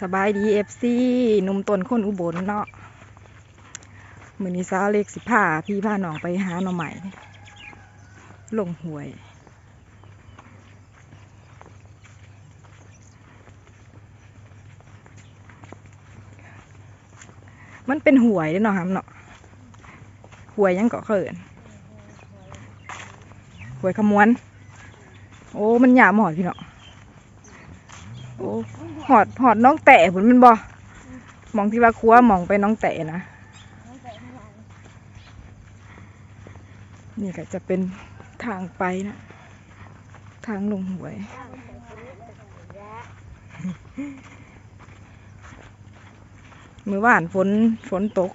สบายดีเอฟซีนุ่มตนคนอุบลเนาะมือนี้สาวเล็กสิพาพี่พาหนองไปหาหน่อใหม่ลงหวย มันเป็นหวยเด้อเนาะครับเนาะหวยยังเกาะเขินหวยขมวน โอ้ มันหยาบหอดพี่เนาะ โอ้หอดหอดน้องแตะผลมันบ่มองที่ว่าครัวมองไปน้องแตะนะนี่ก็จะเป็นทางไปนะ ทางลงหวย มือว่านฝนฝนตก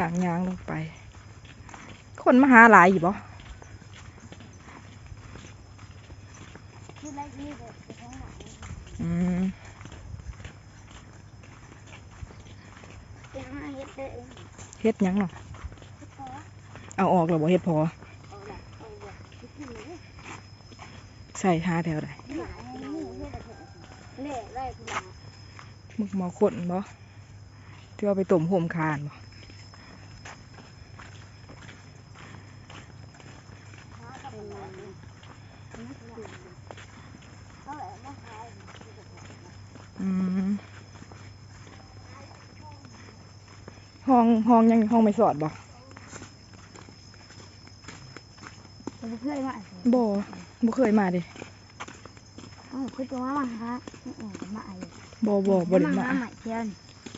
หางยางลงไป คนมาหาหลายอยู่บ่อืมเฮ็ดหยังเนาะเอาออกแล้วบ่เฮ็ดพอ ใส่หาแถวใดมึกหมอขนบ่ที่เอาไปต้มโหมคานบ่อืม ห้องห้องยังห้องไม่สอดบ่เคยมาบ่บ่เคยมาเดิอ๋อคือตัวมาฮะอ๋อมาไอ้บ่บ่บ่ได้มาใหม่เทียน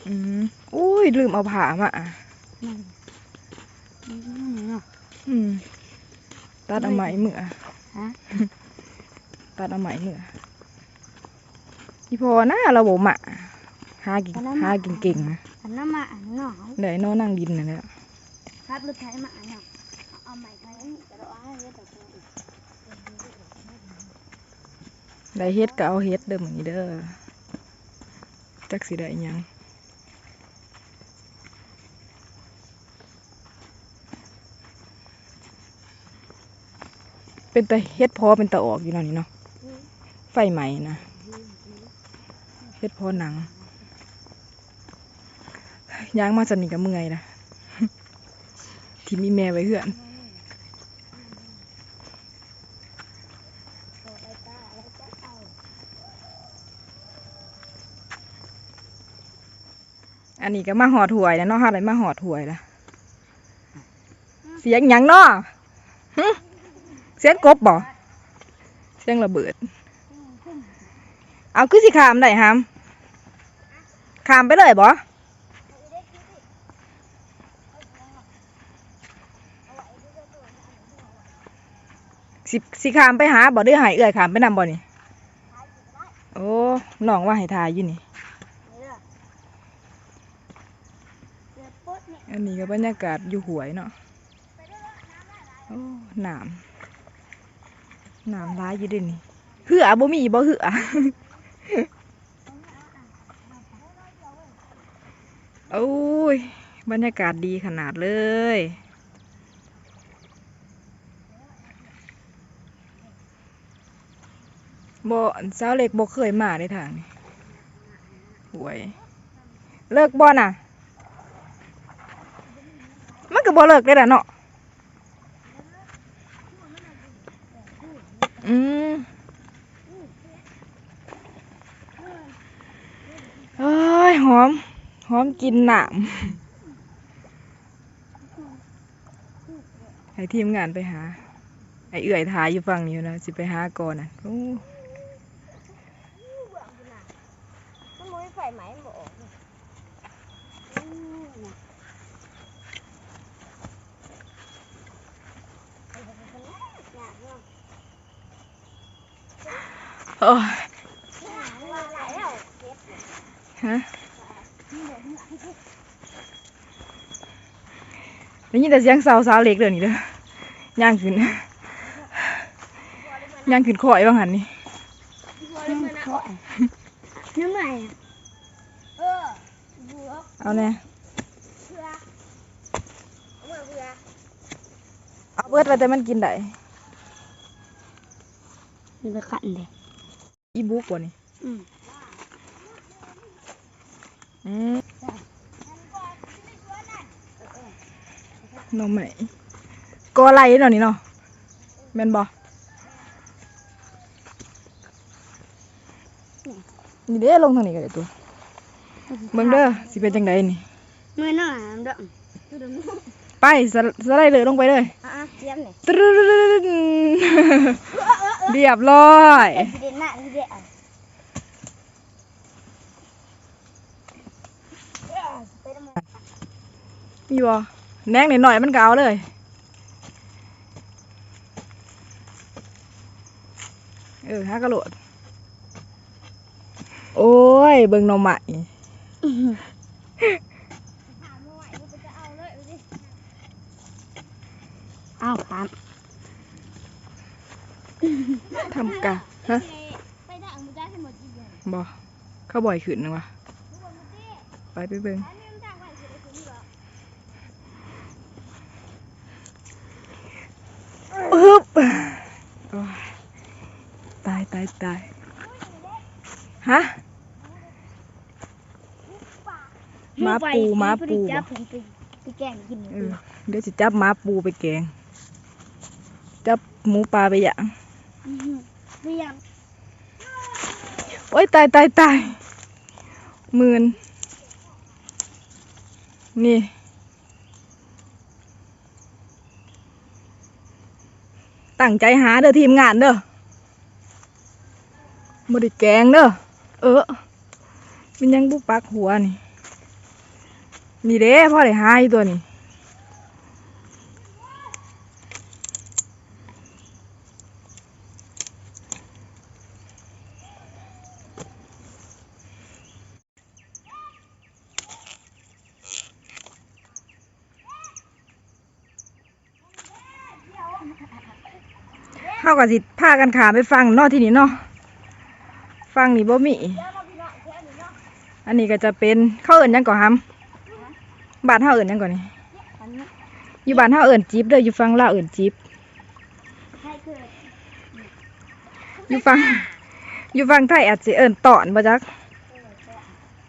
อืมอุ้ยลืมเอาผ้ามาอะนั่นนี่เนาะอืมตัดเอาไหมเมื่อฮะตัดเอาไหมเมื่ออีพอนะเราบ่มา หากินหากินเก่งนะอันนั้นมาอันเนาะได้นอนนั่งดินนั่นแหละครับรถไถมาอันเนาะเอาใหม่ไถอันนี้แต่เราเอาให้เยอะแต่ตัวอีกได้เฮ็ดก็เอาเฮ็ดเด้อมื้อนี้เด้อจักสิได้หยังเป็นตาเฮ็ดพอเป็นตาออกอยู่เนาะนี่เนาะไฟใหม่นะเฮ็ดพอหนัง ย่างมาสนิทกับเมื่อยนะที่มีแม่ไว้เหื่อนอันนี้ก็มาหอดหวยแล้วเนาะฮะอะไรมาหอดหวยละเสียงหยังเนาะเสียงกบบ่เสียงระเบิด เอาคือสิขามได้ฮามขามไปเลยบ่ สิสิขามไปหาบ่ได้หายเอื่อยขามไปนำบ่นี่โอ้น้องว่าให้ทายอยู่นี่เกิดปุ๊บเนี่อันนี้ก็บรรยากาศอยู่หวยเนาะโอ้หนามหนามร้ายอยู่ดินี่เหือบ่มีบ่เหือโอ้ยบรรยากาศดีขนาดเลย บ่สาวเล็กบ่เคยมาในทางนี้หวย เลิกบ่น่ะ มันก็บ่เลิกได้ล่ะเนาะอืมเอ้ยหอม หอมกินหนามให้ทีมงานไปหา ไอเอื่อยทายอยู่ฝั่งนี้อยู่นะสิไปหาก่อนนะโอ้ มันมุ้ยไฟไหมบ่ออกเนี่ย โอ้ฮะได้ยินแต่เสียงสาวสาวเล็กเดี๋ยวนี้เด้อย่างขึ้นย่างขึ้นคอยบ้างหันนี่เพราะน้ำใหม่เอาแน่เอเอาเบิดแล้วแต่มันกินได้มันไปขันเลย อีบุ๊กบ่นี่อืมอืมหน่อไม้กอไหลเนาะนี่เนาะแม่นบ่นี่เด้ลงทางนี้ก็ได้ตัวเบิ่งเด้อสิเป็นจังไดนี่มือหน่อยน้ำดอกไปสไลสไลด์เลยลงไปเลยอะเทียมเลยตรึด เรียบร้อยสิเด่นหน้าสิเด่นไปทำไมมีบ่แหนงนิดหน่อยมันก็เอาเลยเออฮะกระโดดโอ้ย เบิ่งหน่อไม้อ้าวครับ ทำกะฮะไปด่างมันได้ทั้งหมดกี่เดือนบ่เข้าบ่อยขึ้นนะวะไปไปเบิ่งอันนี้มันด่างไว้สิได้ถึงเหรอปึ๊บโอ้ยตายตายตายฮะหมาปูหมาปูจับ่บผมไปไปแกงกินเออเดี๋ยวจะจับหมาปูไปแกง จับหมูปลาไปย่าง เรียงโอ้ยตายตายตายหมื่นนี่ ตั้งใจหาเด้อทีมงานเด้อบ่ได้แกงเด้อ เออมันยังบุปักหัวนี่ นี่เด้พ่อได้หายตัวนี้ เฮา ก็สิพากันขาไปฟังเนอที่นี่เนาะฟังนี่บ่มีอันนี้ก็จะเป็นเข้าวเอิ้นหยังก่อฮัมบ้านเฮาเอิ้นหยังก่อนนี่อันนี้อยู่บ้านเฮาเอิ้นจิ๊บเด้ออยู่ฟังลาวเอิ้นจิ๊บให้เกิดอยู่ฟังอยู่ฟังไทยอาจสิเอิ้นตอนบ่จัก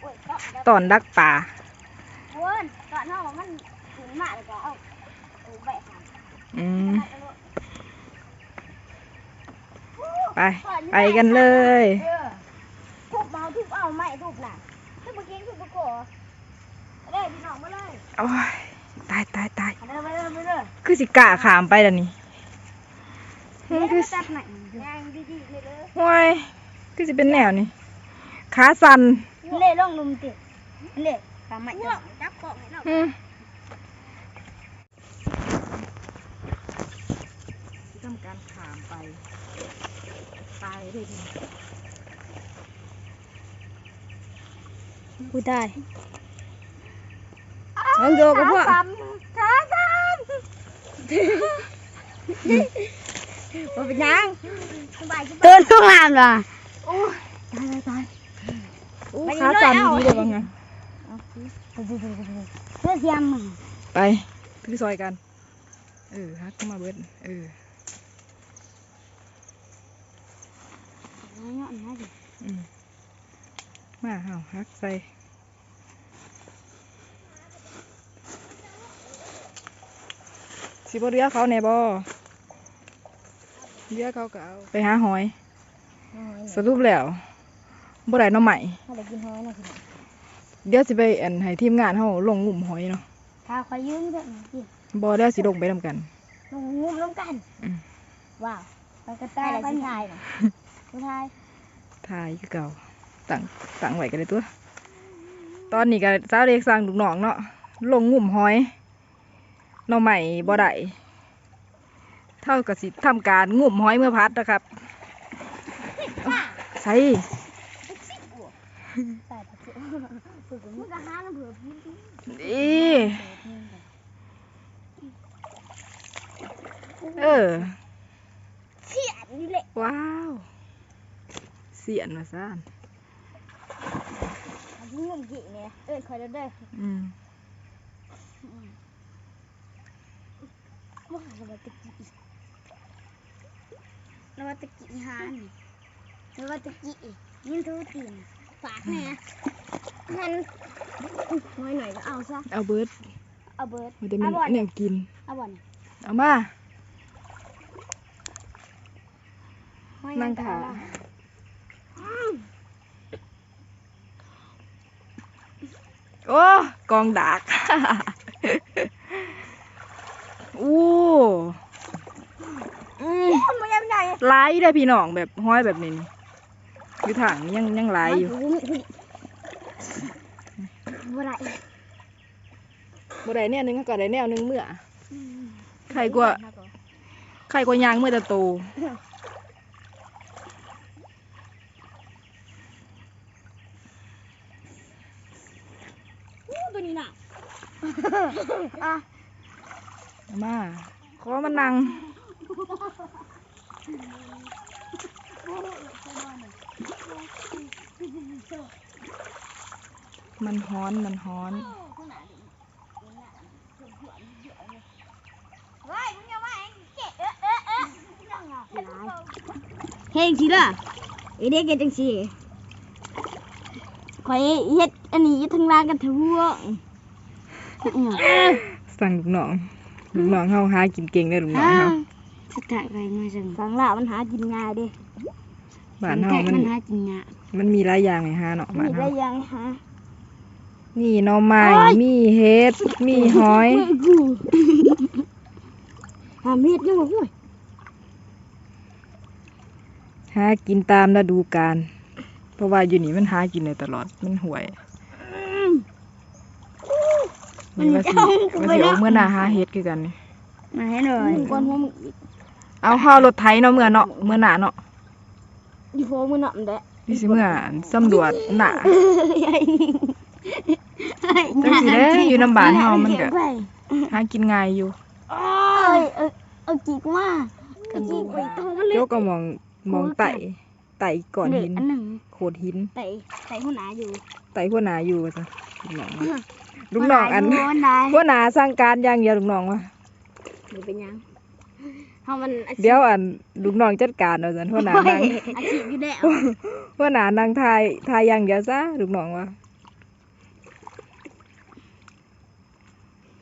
โอ้ยเกาะตอนดักป่าเว้นเกาะนอกมันขุนมากเลยก็เอาเอาแบะหาง อืม ไป ไปกันเลยเออทุบเอาทุบเอาไม่ทุบน่ะทุบเมื่อกี้ทุบตะโกเอาเลยพี่น้องมาเลยโอ้ยตายตายตายเอาเลยมาเลยมาเลยคือสิกะขามไปแล้วนี่เดี๋ยวคือจะตัดใหม่ยางดีๆเลยเลยห้วยคือสิเป็นแนวนี่ขาสั่นเล่ล่องลุมติเล่ทำใหม่จับเกาะให้เราอืมทำการขามไป ตายเลยทีกูได้เอาโยกับพวกขาสั่นมาเป็นยังเตือนข้างล่างเหรอโอ้ยตายตายตายโอ้ไปขาเลยสั่นเอาดีเลยว่าไงเพื่อเทียมไปพี่ซอยกัน เออฮักเข้ามาเบิดเออ อืมมาเฮาฮักใส่สิบ่เรือเขาแน่บ่เรือเขาก็เอาไปหาหอย สรุปแล้วบ่ได้หน้ำใหม่ถ้าได้กินหอยนะคุณเดี๋ยวสิไปอันให้ทีมงานเฮาลงงุ่มหอยเนาะถ้าคอยยืมเถอะกินบ่เดี๋ยวสิลงไปนำกันลงงุ้มล้มกันอืมว้าวไปกระต่ายไปชายนะ ผู้ชายทายคือเก่าตั้งตั้งไว้กันเลยตัว ตอนนี้ก็สาวเด็กสั่งลูกน้องเนาะลงงุ่มหอยหน่อใหม่บ่ได้เท่ากับสิทำการงุ่มหอยเมื่อพัดนะครับใส่ตายตะเกียบฝึกมันก็หาน้ำเผือกกินดีเออเสียนี่แหละว้าว เสียนมาซ่านที่งมกี่เนี่ยเอ้ยคอยเด้อเด้ออืมว่าเราตะกี้เราว่าตะกี้หานี่เราว่าตะกี้ยินทูตีนฝากแม่หันน้อยหน่อยก็เอาซะเอาเบิร์ดเอาเบิร์ดมันจะมีเอาบ่อนแนวกินเอาบ่อนเอามาห้อยนั่งก็ขาเอละอืม โอ้กองดักอู้อืมมันยังไงหลายได้อพี่น้องแบบห้อยแบบนี้นี่อยู่ถังนี่ยังยังหลายอยู่บ่ได้บ่ได้แนวหนึงก็ได้แนวหนึงเมื่อใครกว่าใครกว่ายางเมื่อตะโต อู้ตัวนี้น่ะ อะเอามาขอมันนั่งมันฮ้อนมันฮ้อนเฮ้ยมึงอย่าว่าเองเจ๊เอ๊ะเอ๊ะเอ๊ะเฮ้ยสิล่ะไอเด็กเฮ็ดจังซี่ข่อยเฮ็ดอันนี้อยู่ทางล่างกันทั่ว สั่งลูกน้องลูกน้องเฮาหากินเก่งได้อลูกน้องเฮาสุดท้ายไปมาจังทางล่างมันหากินง่ายเด้บ้านเฮาแกะมันมันหากินง่ายมันมีหลายอย่างให้หาเนาะบ้ามีนได้เฮายังหามีหน่อไม้โอ๊ยมีเห็ดมีหอยกูหาเม็ดยังบ่ฮู้หากินตามฤดูกาลเพราะว่าอยู่นี่มันหากินได้ตลอดมันห่วยมั นว่าสิว่าสิเอาเมื่อหน้าหาเห็ดคือกันนี่มาให้หน่อยก่อนหัวมึงอีกเอาเฮารถไถเนาะเมื่อเนาะเมื่อหน้าเนาะอยู่หัวมึงน่ะมันแดะนี่สิเมื่อสำรวจหน้าใหญ่จังสิเด้ออยู่นำบ้านเฮามันก็ไปหากินง่ายอยู่เอ้ยเออเอาจีกมาเอาจีกไปตรงมันเลย โยกก็มองมองไต่ไต่ก่อนหินเด็กอันหนึ่งโขดหินไต่ไต่หัวหนาอยู่ไต่หัวหน้าอยู่ว่าซั่นลูกน้องว่า ลูกน้องอันหัวหนาหัวหน้าสร้างการอย่างเดียวลูกน้องว่าหรือเป็นยังเฮามันอาชีพเดี๋ยวอันลูกน้องจัดการเอาซั่นหัวหน้านั่งอาชีพอยู่แล้วหัวหน้านั่งทายทายอย่างเดียวซะลูกน้องว่า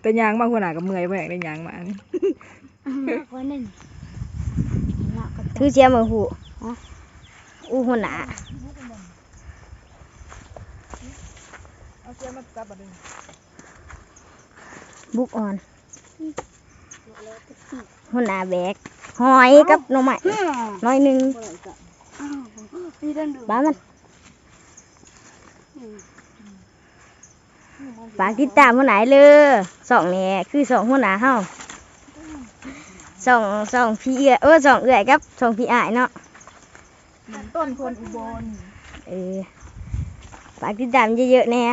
แต่ยางมาหัวหน้าก็เมื่อยบ่อยากได้ยางมานี่คนหนึ่งถือเสียมือหูอู้หัวหนาเอาเสียมาจับบ่ได้ บุกอ่อนหัวหนาแบก หอยกับหน่อไม้น้อยหนึ่งบ้ามันฝากติดตามหัวหนาเลยสองเนี่ยคือสองหัวหนาเฮาสองสองพี่เอื้อเออสองเอื้อยกับสองพี่อ้ายเนาะต้นคนอุบลเออฝากติดตามเยอะๆแน่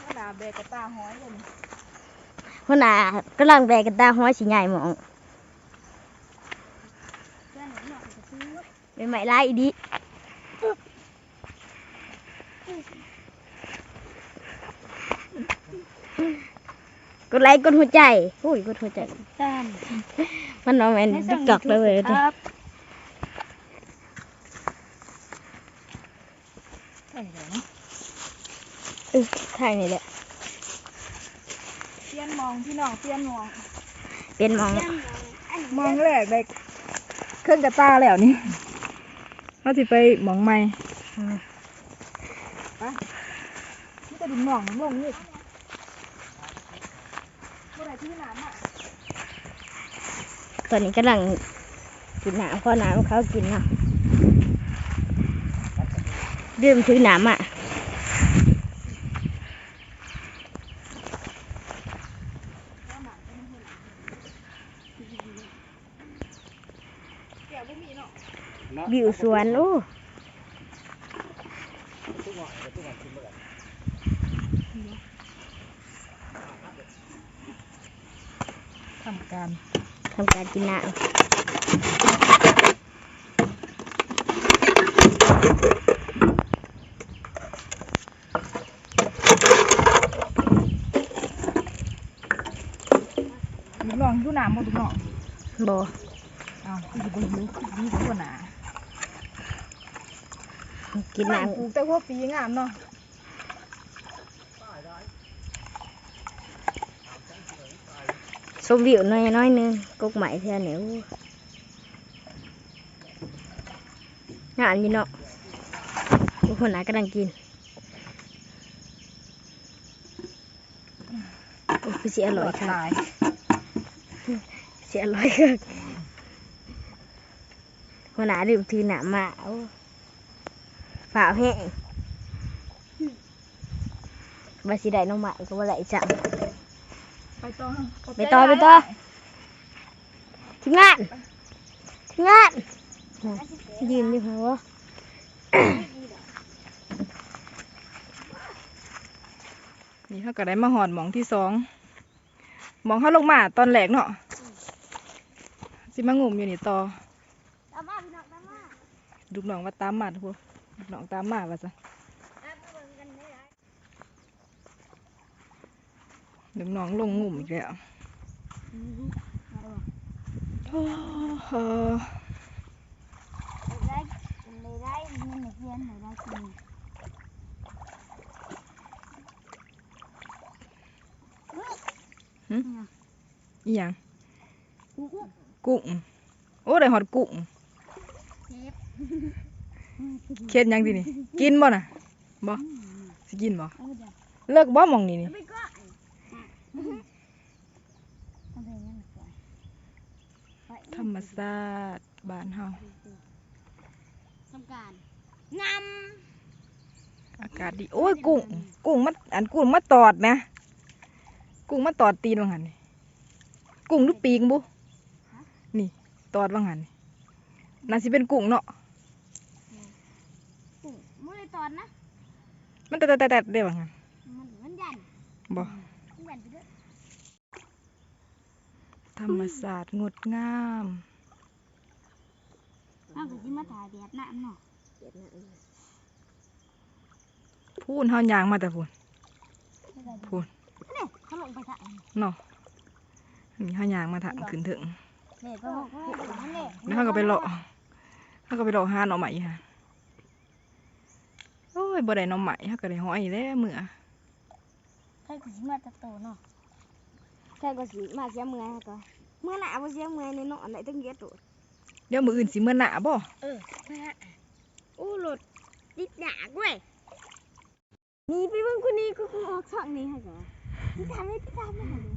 หัวหน้า แบกกระตาห้อยเลยนี่หัวหน้ากำลังแบกกันตาห้อยสีใหญ่หมองเป็นไหมลายอีดีกดไลค์กดหัวใจอุ้ยกดหัวใจมันเอาแมนดิกตอกเลยเว้ยดิใช่แล้วเนาะเออทางนี้แหละเปลี่ยน มองพี่น้องเปลี่ยนมองเป็นหมอง มองแรกได้เครื่องกระตาแล้วนี่เราสิไปหมองใหม่อืมนี่จะดินหมองลงนี่บ่ได้ที่น้ำอะตอนนี้กำลังกินน้ำข้อน้ำเขากินเนาะดื่มถือน้ำอะ วิว สวนโอ้ทำการทำการกินน้ำลูกน้องอยู่น้ำบ่ลูกน้องบ่อ้าวคือสิบ่หิวดีกว่าหนา กินบ้าน้ปลูกแต่หัวปีงามเนาะำชมวิวน้อยน้อยๆหนึงกกใหม่แท้เนี่ยอู้งานอยู่เนาะทุกคนน่ะกำลังกินโอ้คือสิอร่อยค่ะตายเสียร้อยค่ะหัวหน้าดื่มถือหนามมาเอา ฝ่าวแห้งบาสิได้น้องใหม่ก็ว่าได้จังไปต่อไปต่อไปต่อทีมงานทีมงานยืนอยู่หัวนี่เขาก็ได้มาหอนหมองที่สองหมองเขาลงมาตอนแรกเนาะสิมางุ่มอยู่นี่ต่อตามมาพี่น้องตามมาลูกน้องว่าตามมาทุกค นลูกน้องตามมาว่าซะลูกน้องลงงุ่มอีกแล้วโอ้โหได้เลยได้เงินเพียนเลยได้กินอีหยังกุ้งโอ้ได้หอดกุ้ง เค็ดหยังดินี่ กินบ่น่ะบ่สิกินบ่เลิกบ่หมองนี่นี่ไปก่อนทำเป็นยังไงก่อนธรรมชาติบ้านเฮาทำการงอากาศดี โอ้ยกุ้ง กุ้งมันอันกุ้งมาตอดนะ กุ้งมาตอดตีนว่างั้นนี่กุ้งหรือปีงบุนี่ ตอดว่างั้นนี่น่าสิเป็นกุ้งเนาะำปุ่งไม่ได้ต อนนะ มันแต่แต่แต่ได้ว่างั้นมันมันยันบ่มันยันไปด้วยธรรมศาสตร์งดงามเอาไปที่มาถ่ายเวียดนามเนาะเวียดนามพูนเฮายางมาแต่พูนพูนนี่เขาลงไปถ่ายเนาะนี่เฮายางมาถังขึ้นถึงเนี่ยก็บอกว่านั่นแหละแล้วเขาก็ไปเลาะเขาก็ไปเลาะหาหน่อใหม่ค่ะโอ้ยบ่ได้หน่อใหม่เขาก็ได้ห้อยแล้วเมื่อใครก็สิมาตะโตเนาะใครก็สิมาเสียเมื่อยก็เมื่อหน้าบ่เสียเมื่อยในเนาะอันไหนตั้งเยอะตัวเดี๋ยวมืออื่นสิเมื่อหน้าบ่เออแม่อู้หลุดติดหนาเว้ยหนี่ไปเบิ่งคนนี้ก็คงออกช่องนี้ค่ะจ้ะพี่ตามไม่พี่ตามไม่หาเลย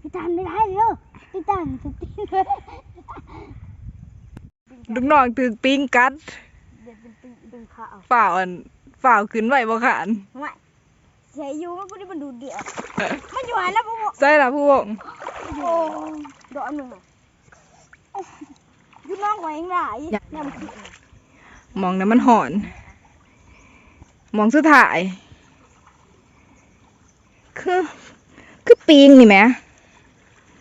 พี่ตามไม่ได้เลยเด้อพี่ตามสติเลยลูกน้องตึกปิงกัดเดี๋ยวเป็นตึงดึงขาเอาฝ่าวอันฝ่าวขึ้นไว้บ่ขานไม่เสียอยู่มันก็ได้มันดูเดือดมันอยู่หันแล้วปุ๊บใช่ล่ะผู้วงโอ้ดอกหนึ่งอะพี่น้องไว้ยังไงเนี่ยมันคือมองนั้นมันหอน มองสุดท้าย คือ คือปิงนี่แหม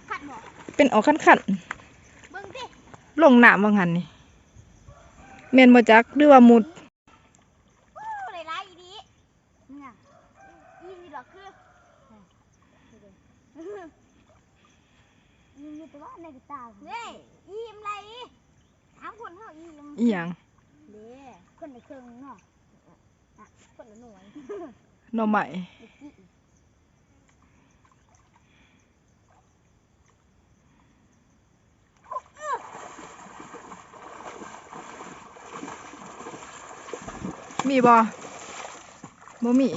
ขัดบอกเป็นออกขั้นขันเบิ่งสิๆลงน้ำว่างั้นนี่ แม่นบ่จักหรือว่ามุดอู้ได้ไรอีดีเนี่ยอีนี่ดอกคือยิงอยู่ตัวในกระตาเฮ้ยอีมไรถามคนเฮาอีมอีหยังเด้คนละครึ่งเนาะอะคนละหน่วยหน่อใหม่ เด็กกี่ มีบ่บ่มี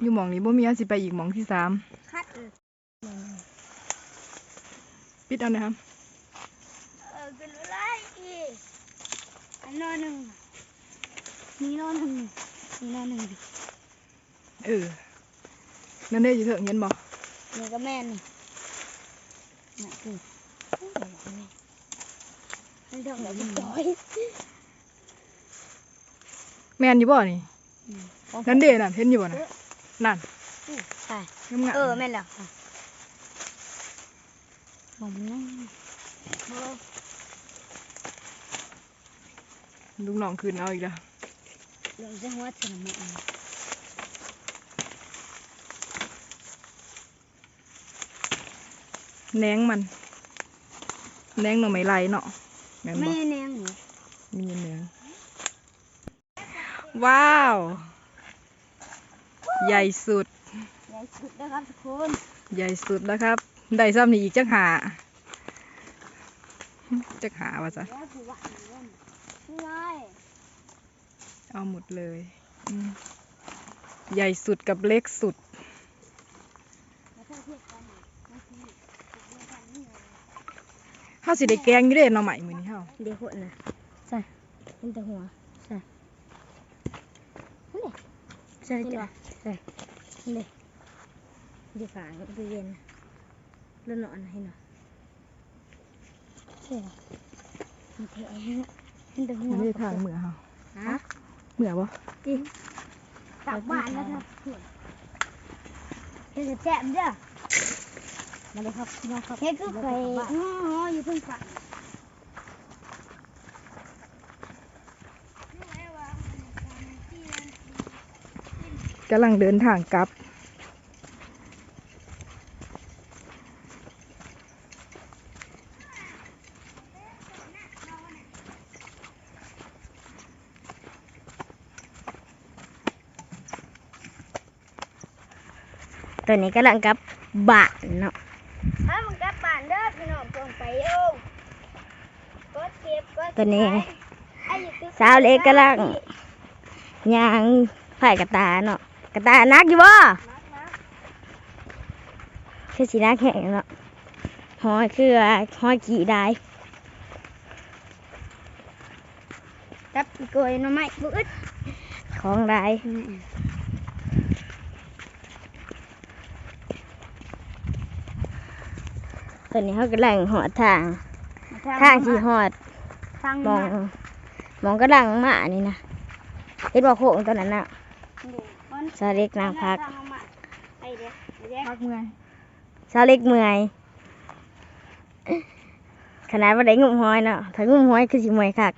อยู่หมองนี้บ่มีเอาสิไปอีกหมองที่สามคัดเออปิดเอานะครับเออกันไรอีอันนอนหนึ่งนี่นอนหนึ่งนี่นอนหนึ่งดิเออนั่นเด้อยู่เถอะเห็นบ่นี่ก็แม่นี่น่ะคือมันดอกแบบจ้อย แม่นอยู่บ่นี่นั่นเด้นั่นเห็นอยู่บ่น่ะนั่นใช่งามๆเออแม่นแล้วผมนั่งลุงน้องคืนเอาอีกแล้วเดี๋ยวจะหัวสนามอะแหนงมันแหนงหน่อไม้ไรเนาะแม่นบ่แม่แนงหนูมีแหนง ว้าว ใหญ่สุด ใหญ่สุดนะครับทุกคนใหญ่สุดแล้วครับ ได้ซ้ำนี่อีกจักหา จักหาว่าซะแล้วคือว่าอันนี้นี่ไงเอาหมดเลยอืมใหญ่สุดกับเล็กสุด แล้วถ้าเทียบกันนี่มันคือเทียบกันนี่ไงเฮาสิได้แกงอยู่เด้หน่อไม้มื้อนี้เฮาเดี๋ยวหัวนะใช่เป็นแต่หัวใช่นี่ ใช่จ้ะใช่นี่เดี๋ยวฝางตู้เย็นแล้วนอนให้หน่อยใช่มันแทงเป็นแต่หัวไม่ได้ทางเหมือเฮาฮะเหมือบ่จริงกลับบ้านแล้วครับเฮ็ดแจ่มเด้อมาเลยครับพี่น้องครับเฮ็ดคือเคยง้ออยู่เพิ่งฝัน กำลังเดินทางกลับตอนนี้กำลังกลับบ้านเนาะถ้ามึงกลับบ้านเด้อพี่น้องเพิ่งไปโอ้กดเก็บกดตอนนี้สาวเล็กกำลังย่างฝ่ายกระตาเนาะ กระตานักอยู่บ่คือสีนักแข็งเนาะหอยคือหอยกี่ได้จับอีกโกยหน่อไม้บุอึดของได้ตอนนี้เขากำลังหอดทาง ทางที่หอดทางมองมองกำลังมานี่นะเห็นบอกโขงตอนนั้นน่ะ ซาเล็กนางพักพักเมื่อยซาเล็กเมื่อยขนาดว่าได้งุ่มหอยเนาะถ้างุ่มหอยคือสิเมื่อยคัก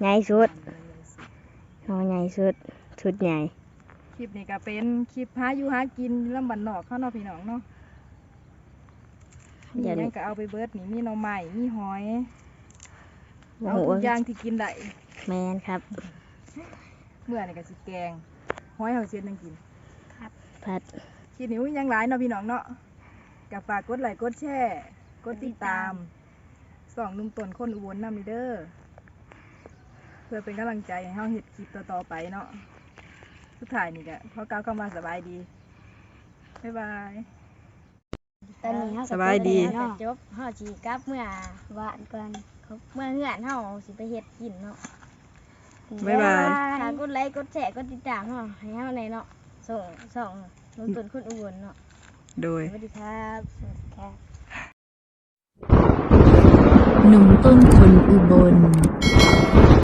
ใหญ่สุดหอใหญ่สุดชุดใหญ่คลิปนี้ก็เป็นคลิปหาอยู่หากินลำบันนอกเข้าเนาะพี่น้องเนาะมีหยังก็เอาไปเบิดนี่มีหน่อไม้มีหอยโอ้เอาโหทุกอย่างที่กินได้แมนครับ เมื่อนี่ก็สิแกงหอยเฮาเสียนังกินพัด คลิปนี้มีหยังหลายเนาะพี่น้องเนาะก็ฝากกดไลค์กดแชร์กดติดตามสองหนุ่มตนคนอุบลนำเด้อเพื่อเป็นกำลังใจให้เฮาเฮ็ดคลิปต่อๆไปเนาะสุดท้ายนี่ก็ขอกล่าวคำว่าสบายดี บ๊ายบาย ตอนนี้เฮาก็สบายดี เนาะจบเฮาสิกลับเมื่อวานก่อนครับเมื่อเฮือนเฮาสิไปเฮ็ดกินเนาะ บ๊ายบาย ฝากกดไลค์กดแชร์กดติดตามเฮาให้เฮาในเนาะส่งส่องลงตุนคนอุบลเนาะโดย สวัสดีครับสวัสดีครับ หนุ่มต้นคนอุบล